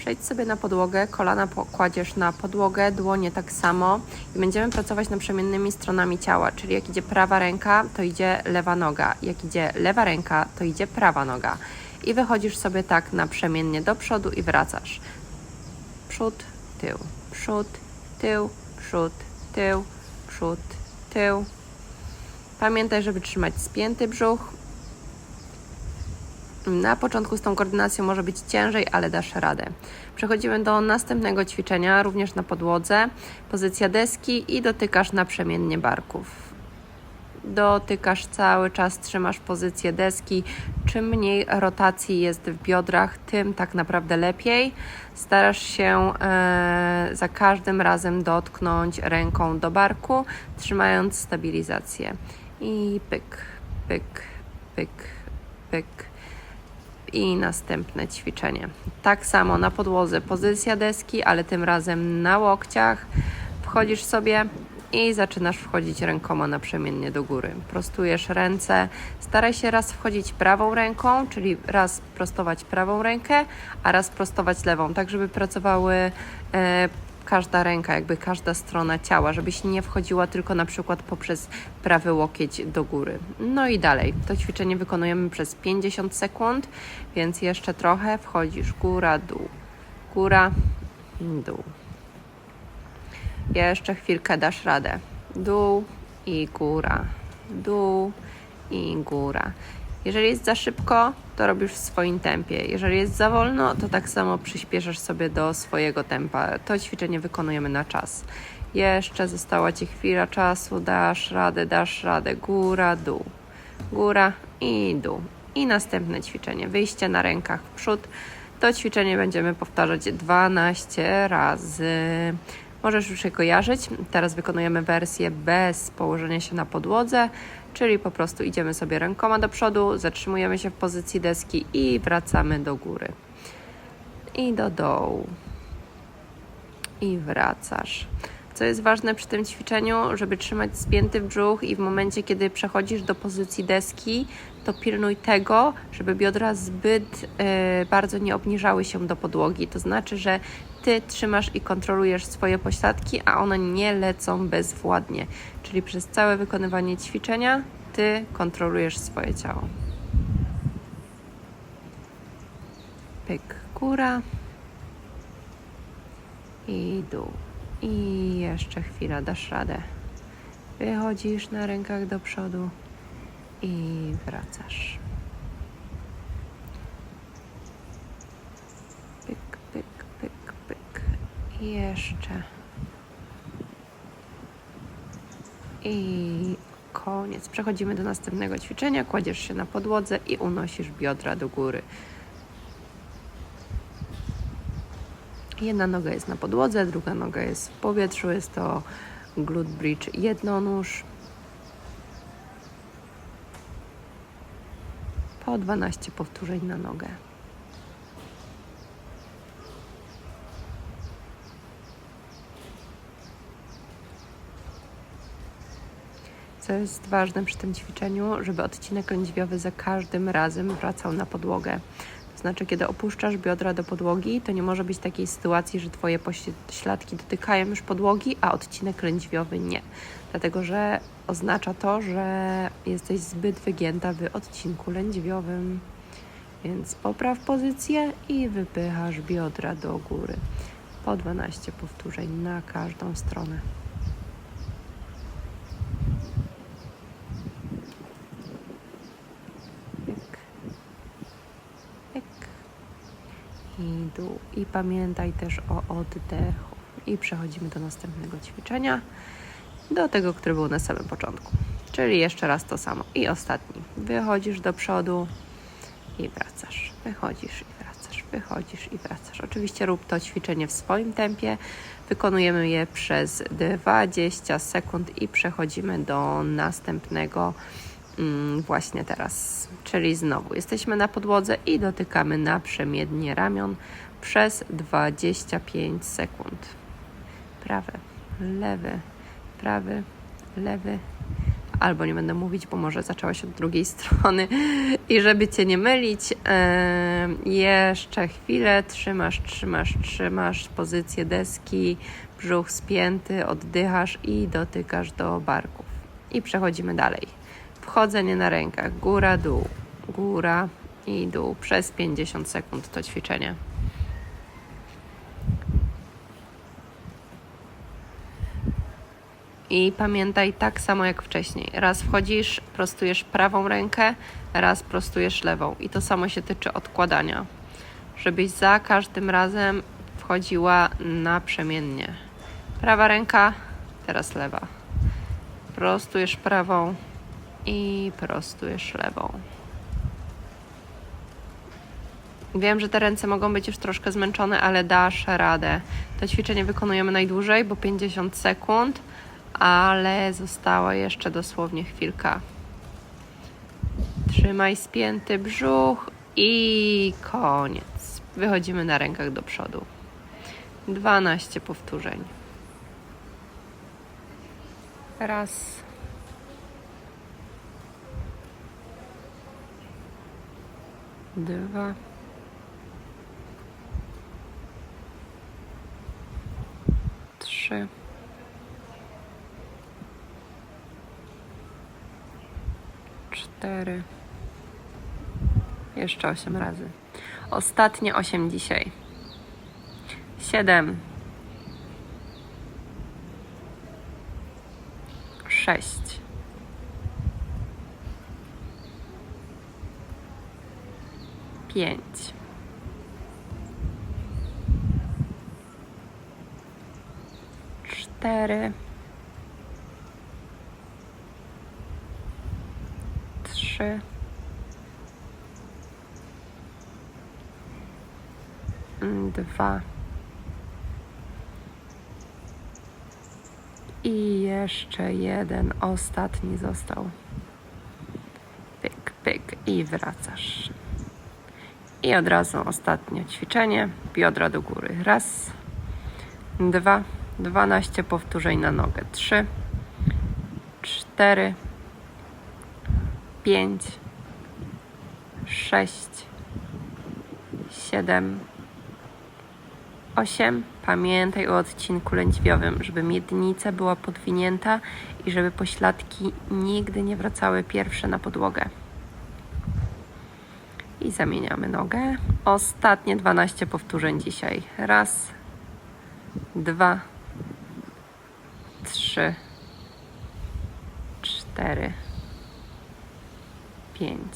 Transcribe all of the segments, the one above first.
Przejdź sobie na podłogę, kolana kładziesz na podłogę, dłonie tak samo i będziemy pracować naprzemiennymi stronami ciała, czyli jak idzie prawa ręka, to idzie lewa noga, jak idzie lewa ręka, to idzie prawa noga. I wychodzisz sobie tak naprzemiennie do przodu i wracasz. Przód, tył, przód, tył, przód, tył, przód, tył. Pamiętaj, żeby trzymać spięty brzuch. Na początku z tą koordynacją może być ciężej, ale dasz radę. Przechodzimy do następnego ćwiczenia, również na podłodze. Pozycja deski i dotykasz naprzemiennie barków. Dotykasz cały czas, trzymasz pozycję deski. Czym mniej rotacji jest w biodrach, tym tak naprawdę lepiej. Starasz się e, za każdym razem dotknąć ręką do barku, trzymając stabilizację. I pyk, pyk, pyk, pyk i następne ćwiczenie. Tak samo na podłodze pozycja deski, ale tym razem na łokciach. Wchodzisz sobie i zaczynasz wchodzić rękoma naprzemiennie do góry. Prostujesz ręce. Staraj się raz wchodzić prawą ręką, czyli raz prostować prawą rękę, a raz prostować lewą, tak żeby pracowały e, każda ręka, jakby każda strona ciała, żebyś nie wchodziła tylko na przykład poprzez prawy łokieć do góry. No i dalej. To ćwiczenie wykonujemy przez 50 sekund, więc jeszcze trochę wchodzisz góra, dół, góra, dół. Jeszcze chwilkę dasz radę. Dół i góra, dół i góra. Jeżeli jest za szybko, to robisz w swoim tempie. Jeżeli jest za wolno, to tak samo przyspieszasz sobie do swojego tempa. To ćwiczenie wykonujemy na czas. Jeszcze została Ci chwila czasu, dasz radę, dasz radę. Góra, dół, góra i dół. I następne ćwiczenie. Wyjście na rękach w przód. To ćwiczenie będziemy powtarzać 12 razy. Możesz już je kojarzyć. Teraz wykonujemy wersję bez położenia się na podłodze, czyli po prostu idziemy sobie rękoma do przodu, zatrzymujemy się w pozycji deski i wracamy do góry. I do dołu. I wracasz. Co jest ważne przy tym ćwiczeniu, żeby trzymać spięty brzuch i w momencie, kiedy przechodzisz do pozycji deski, to pilnuj tego, żeby biodra zbyt e, bardzo nie obniżały się do podłogi. To znaczy, że ty trzymasz i kontrolujesz swoje pośladki, a one nie lecą bezwładnie. Czyli przez całe wykonywanie ćwiczenia ty kontrolujesz swoje ciało. Pyk, góra i dół. I jeszcze chwila, dasz radę. Wychodzisz na rękach do przodu i wracasz. Pyk, pyk, pyk, pyk. I jeszcze. I koniec. Przechodzimy do następnego ćwiczenia. Kładziesz się na podłodze i unosisz biodra do góry. Jedna noga jest na podłodze, druga noga jest w powietrzu. Jest to glute bridge jednonóż. Po 12 powtórzeń na nogę. Co jest ważne przy tym ćwiczeniu, żeby odcinek lędźwiowy za każdym razem wracał na podłogę. To znaczy, kiedy opuszczasz biodra do podłogi, to nie może być takiej sytuacji, że Twoje pośladki dotykają już podłogi, a odcinek lędźwiowy nie. Dlatego, że oznacza to, że jesteś zbyt wygięta w odcinku lędźwiowym. Więc popraw pozycję i wypychasz biodra do góry. Po 12 powtórzeń na każdą stronę. I dół. I pamiętaj też o oddechu. I przechodzimy do następnego ćwiczenia. Do tego, który był na samym początku. Czyli jeszcze raz to samo. I ostatni. Wychodzisz do przodu i wracasz. Wychodzisz i wracasz. Wychodzisz i wracasz. Oczywiście rób to ćwiczenie w swoim tempie. Wykonujemy je przez 20 sekund i przechodzimy do następnego mm, właśnie teraz. Czyli znowu jesteśmy na podłodze i dotykamy naprzemiennie ramion przez 25 sekund. Prawy, lewy, prawy, lewy, albo nie będę mówić, bo może zaczęłaś od drugiej strony. I żeby cię nie mylić, jeszcze chwilę trzymasz, trzymasz, trzymasz pozycję deski, brzuch spięty, oddychasz i dotykasz do barków. I przechodzimy dalej. Wchodzenie na rękach, góra, dół, góra i dół przez 50 sekund to ćwiczenie. I pamiętaj tak samo jak wcześniej. Raz wchodzisz, prostujesz prawą rękę, raz prostujesz lewą. I to samo się tyczy odkładania. Żebyś za każdym razem wchodziła naprzemiennie. Prawa ręka, teraz lewa. Prostujesz prawą i prostujesz lewą. Wiem, że te ręce mogą być już troszkę zmęczone, ale dasz radę. To ćwiczenie wykonujemy najdłużej, bo 50 sekund, ale została jeszcze dosłownie chwilka. Trzymaj spięty brzuch i koniec. Wychodzimy na rękach do przodu. 12 powtórzeń. Raz. Dwa. Trzy. Cztery. Jeszcze osiem razy. Ostatnie osiem dzisiaj. Siedem. Sześć. Pięć. Cztery. Trzy. Dwa. I jeszcze jeden, ostatni został. Pyk, pyk i wracasz. I od razu ostatnie ćwiczenie. Biodra do góry. Raz, dwa, dwanaście powtórzeń na nogę. Trzy, cztery, pięć, sześć, siedem, osiem. Pamiętaj o odcinku lędźwiowym, żeby miednica była podwinięta i żeby pośladki nigdy nie wracały pierwsze na podłogę. I zamieniamy nogę. Ostatnie 12 powtórzeń dzisiaj. Raz, dwa, trzy, cztery, pięć,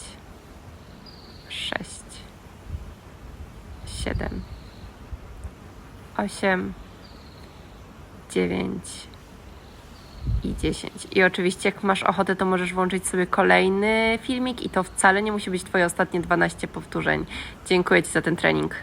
sześć, siedem, osiem, dziewięć i 10. I oczywiście, jak masz ochotę, to możesz włączyć sobie kolejny filmik, i to wcale nie musi być Twoje ostatnie 12 powtórzeń. Dziękuję Ci za ten trening.